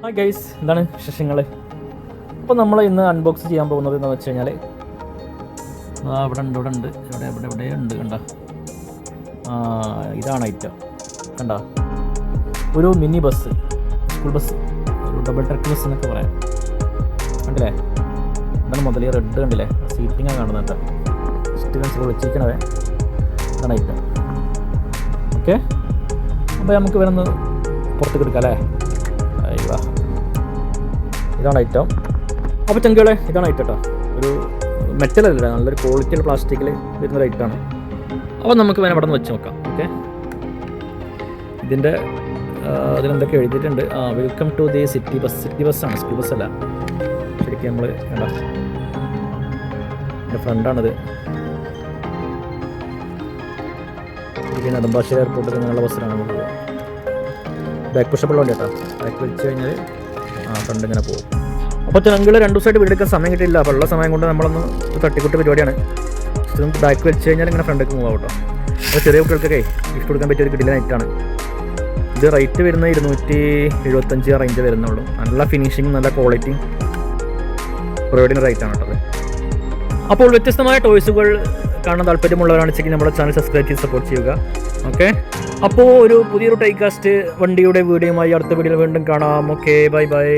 Hi guys എന്താണ് വിശേഷങ്ങൾ അപ്പോൾ നമ്മൾ ഇന്ന് അൺബോക്സ് ചെയ്യാൻ പോകുന്നത് എന്ന് വെച്ച് കഴിഞ്ഞാൽ ആ ഇവിടെ ഉണ്ട് ഇവിടെ ഉണ്ട് ഇവിടെ ഇവിടെ ഇവിടെ ഉണ്ട് കണ്ട? ആ ഇതാണ് ഐറ്റം കണ്ട? ഒരു മിനി ബസ് സ്കൂൾ ബസ് ഒരു ഡബിൾ ട്രക്ക് ബസ് എന്നൊക്കെ പറയാം. കണ്ടില്ലേ? എന്താണ് മുതൽ ഈ റെഡ് കണ്ടില്ലേ? സീറ്റിംഗ് ആണ് കാണുന്നത് സ്റ്റുഡൻസ് വിളിച്ചിരിക്കണവേ ഇതാണ് ഐറ്റം ഓക്കെ അപ്പോൾ നമുക്ക് വരുന്നത് പുറത്തേക്ക് എടുക്കാം അല്ലേ? ഇതാണ് ഐറ്റം അപ്പോൾ ചങ്കുകളെ ഇതാണ് ഐറ്റം കേട്ടോ ഒരു മെറ്റൽ നല്ലൊരു ക്വാളിറ്റിയുള്ള പ്ലാസ്റ്റിക്കിൽ വരുന്ന ഐറ്റമാണ് അപ്പോൾ നമുക്ക് വേണം അവിടെ നിന്ന് വെച്ച് നോക്കാം. ഓക്കെ ഇതിന്റെ അതിലെന്തൊക്കെ എഴുതിയിട്ടുണ്ട്? ആ welcome to the city bus city ബസ്സാണ് സ്കൂൾ ബസ്സല്ല ശരിക്കും നമ്മൾ വേണ്ട എന്റെ ഫ്രണ്ടാണിത് നെടുമ്പാശ്ശേരി എയർപോർട്ടിൽ നിന്നുള്ള ബസ്സിലാണ് നമ്മൾ പോകുക ബാക്ക് പുഷപ്പുള്ള വണ്ടി കേട്ടോ ബാക്ക് വെച്ച് കഴിഞ്ഞാൽ ആ ഫ്രണ്ട് ഇങ്ങനെ പോകും. അപ്പോൾ ഞങ്ങൾ രണ്ട് ദിവസമായിട്ട് വീടെടുക്കാൻ സമയം കിട്ടിയില്ല. അപ്പോൾ ഉള്ള സമയം കൊണ്ട് നമ്മളൊന്ന് തട്ടിക്കൂട്ട് പരിപാടിയാണ്. നമുക്ക് ബാക്ക് വെച്ച് കഴിഞ്ഞാൽ ഇങ്ങനെ ഫ്രണ്ട് പോകാം കേട്ടോ. അപ്പോൾ ചെറിയ കുട്ടികൾക്കൊക്കെ ഗിഫ്റ്റ് കൊടുക്കാൻ പറ്റിയ ഒരു കിടില നൈറ്റാണ് ഇത് റേറ്റ് വരുന്നത് ഇരുന്നൂറ്റി എഴുപത്തഞ്ച് റേഞ്ച് വരുന്നുള്ളൂ. നല്ല ഫിനിഷിങ്ങും നല്ല ക്വാളിറ്റിയും പ്രൊവൈഡിങ് റേറ്റാണ് കേട്ടോ അപ്പോൾ വ്യത്യസ്തമായ ടോയ്സുകൾ കാണാൻ താല്പര്യമുള്ളവരാണെച്ചെങ്കിൽ നമ്മുടെ ചാനൽ സബ്സ്ക്രൈബ് ചെയ്ത് സപ്പോർട്ട് ചെയ്യുക. ഓക്കെ അപ്പോൾ ഒരു പുതിയൊരു ടൈക്കാസ്റ്റ് വണ്ടിയുടെ വീഡിയോയുമായി അടുത്ത വീഡിയോയിൽ വീണ്ടും കാണാം. Okay bye bye